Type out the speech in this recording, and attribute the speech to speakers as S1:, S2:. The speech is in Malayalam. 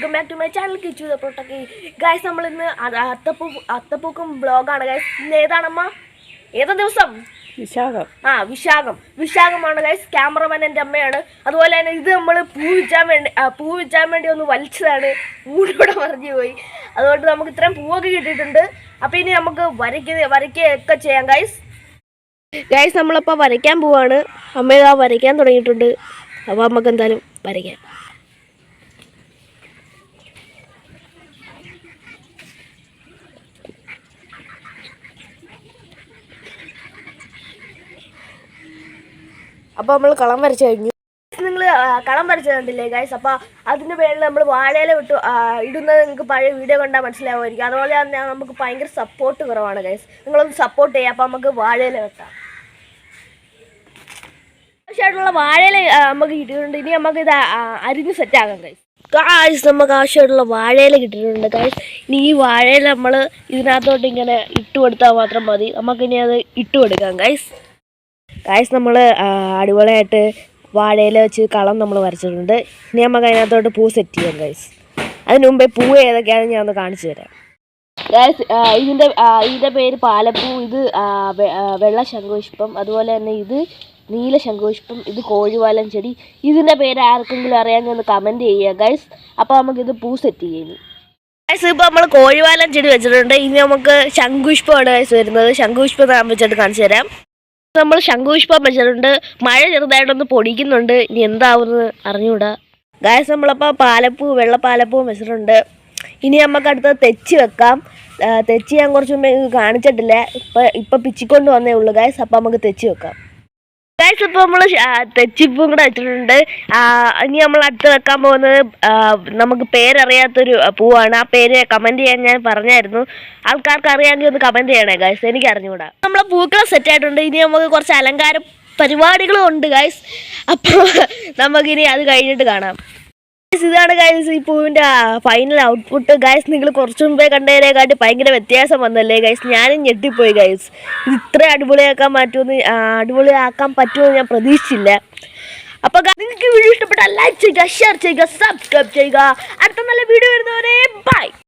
S1: Welcome back to my channel Kichu പ്രൊട്ടക്കി guys നമ്മൾ ഇന്ന് അത്തപ്പൂ അത്തപ്പൂക്കും ബ്ലോഗാണ് ഗൈസ് ഇന്ന് ഏതാണമ്മ? ഏതാ ദിവസം?
S2: വിശാഖം.
S1: ആ വിശാഖം. വിശാഖമാണ് ഗൈസ് ക്യാമറമാൻ എന്റെ അമ്മയാണ്. അതുപോലെ തന്നെ ഇത് നമ്മൾ പൂ വിച്ചാൻ വേണ്ടി പൂ വിച്ചാൻ വേണ്ടി ഒന്ന് വലിച്ചതാണ്. മൂടിവിടെ മറിഞ്ഞു പോയി. അതുകൊണ്ട് നമുക്ക് ഇത്രയും പൂവൊക്കെ കിട്ടിയിട്ടുണ്ട്. അപ്പോൾ ഇനി നമുക്ക് വരയ്ക്ക വരയ്ക്കുകയൊക്കെ ചെയ്യാം ഗൈസ് ഗൈസ് നമ്മളപ്പോൾ വരയ്ക്കാൻ പോവാണ്. അമ്മ ഇതാ വരയ്ക്കാൻ തുടങ്ങിയിട്ടുണ്ട്. അപ്പോൾ നമുക്ക് എന്തായാലും വരയ്ക്കാം. അപ്പോൾ നമ്മൾ കളം വരച്ചു കഴിഞ്ഞു. നിങ്ങൾ കളം വരച്ചത് കണ്ടില്ലേ ഗൈസ് അപ്പോൾ അതിന്റെ പേരിൽ നമ്മൾ വാഴയില വിട്ടു ഇടുന്നത് നിങ്ങൾക്ക് പഴയ വീഡിയോ കണ്ടാൽ മനസ്സിലാവുമായിരിക്കും. അതുപോലെ തന്നെ നമുക്ക് ഭയങ്കര സപ്പോർട്ട് കുറവാണ് ഗൈസ് നിങ്ങളൊന്ന് സപ്പോർട്ട് ചെയ്യുക അപ്പോൾ നമുക്ക് വാഴയില വെട്ടാം. ആവശ്യമായിട്ടുള്ള വാഴയില നമുക്ക് കിട്ടിയിട്ടുണ്ട്. ഇനി നമുക്ക് ഇത് അരിഞ്ഞ് സെറ്റാക്കാം ഗൈസ് ഗായ്സ് നമുക്ക് ആവശ്യമായിട്ടുള്ള വാഴയില കിട്ടിയിട്ടുണ്ട് ഗൈസ് ഇനി ഈ വാഴയില നമ്മൾ ഇതിനകത്തോട്ട് ഇങ്ങനെ ഇട്ട് കൊടുത്താൽ മാത്രം മതി. നമുക്കിനി അത് ഇട്ട് കൊടുക്കാം ഗൈസ് ഗായ്സ് നമ്മൾ അടിപൊളിയായിട്ട് വാഴയിൽ വെച്ച് കളം നമ്മൾ വരച്ചിട്ടുണ്ട്. ഇനി നമുക്ക് അതിനകത്തോട്ട് പൂ സെറ്റ് ചെയ്യാം ഗൈസ് അതിന് മുമ്പേ പൂ ഏതൊക്കെയാണെന്ന് ഞാൻ ഒന്ന് കാണിച്ചു തരാം. ഗായ്സ് ഇതിന്റെ ഇതിന്റെ പേര് പാലപ്പൂ ഇത് വെള്ള ശംഖുപുഷ്പം അതുപോലെ തന്നെ ഇത് നീല ശംഖുപുഷ്പം ഇത് കോഴിവാലൻ ചെടി. ഇതിന്റെ പേര് ആർക്കെങ്കിലും അറിയാമെങ്കിൽ ഒന്ന് കമന്റ് ചെയ്യുക ഗൈസ് അപ്പോൾ നമുക്കിത് പൂ സെറ്റ് ചെയ്യുന്നു ഗൈസ് ഇപ്പോൾ നമ്മൾ കോഴിവാലൻ ചെടി വെച്ചിട്ടുണ്ട്. ഇനി നമുക്ക് ശംഖുപുഷ്പമാണ് ഗൈസ് വരുന്നത്. ശംഖുപുഷ്പം വെച്ചിട്ട് കാണിച്ചു തരാം. നമ്മൾ ശംഖുപുഷ്പം വെച്ചിട്ടുണ്ട്. മഴ ചെറുതായിട്ടൊന്ന് പൊടിക്കുന്നുണ്ട്. ഇനി എന്താവുമെന്ന് അറിഞ്ഞൂടാ. ഗായസ് നമ്മളപ്പോൾ പാലപ്പൂ വെള്ള പാലപ്പൂവും വെച്ചിട്ടുണ്ട്. ഇനി നമുക്ക് അടുത്ത് തെച്ചി വെക്കാം. തെച്ചി ഞാൻ കുറച്ച് മുമ്പേ കാണിച്ചിട്ടില്ല. ഇപ്പം ഇപ്പം പിച്ചിക്കൊണ്ട് വന്നേ ഉള്ളൂ ഗായസ് അപ്പം നമുക്ക് തെച്ചി വെക്കാം. ഗായ്സ് ഇപ്പോൾ നമ്മൾ തെച്ചിപ്പും കൂടെ വെച്ചിട്ടുണ്ട്. ഇനി നമ്മൾ അടുത്ത് വെക്കാൻ പോകുന്നത് നമുക്ക് പേരറിയാത്തൊരു പൂവാണ്. ആ പേര് കമന്റ് ചെയ്യാൻ ഞാൻ പറഞ്ഞായിരുന്നു. ആൾക്കാർക്ക് അറിയാമെങ്കിൽ ഒന്ന് കമന്റ് ചെയ്യണേ ഗായ്സ് എനിക്ക് അറിഞ്ഞുകൂടാ നമ്മളെ പൂക്കൾ സെറ്റ് ആയിട്ടുണ്ട്. ഇനി നമുക്ക് കുറച്ച് അലങ്കാര പരിപാടികളും ഉണ്ട് ഗായ്സ് അപ്പോൾ നമുക്കിനി അത് കഴിഞ്ഞിട്ട് കാണാം. ഇതാണ് ഗൈസ് ഈ പൂവിന്റെ ഫൈനൽ ഔട്ട്പുട്ട് ഗൈസ് നിങ്ങൾ കുറച്ചു മുമ്പേ കണ്ടതിനെക്കാട്ടി ഭയങ്കര വ്യത്യാസം വന്നല്ലേ ഗൈസ് ഞാനും ഞെട്ടിപ്പോയി ഗൈസ് ഇത് ഇത്ര അടിപൊളിയാക്കാൻ പറ്റുമെന്ന് അടിപൊളിയാക്കാൻ പറ്റുമെന്ന് ഞാൻ പ്രതീക്ഷിച്ചില്ല. അപ്പോൾ നിങ്ങൾക്ക് വീഡിയോ ഇഷ്ടപ്പെട്ടാൽ ലൈക്ക് ചെയ്യുക ഷെയർ ചെയ്യുക സബ്സ്ക്രൈബ് ചെയ്യുക. അടുത്ത നല്ല വീഡിയോ വരുന്നവരെ ബൈ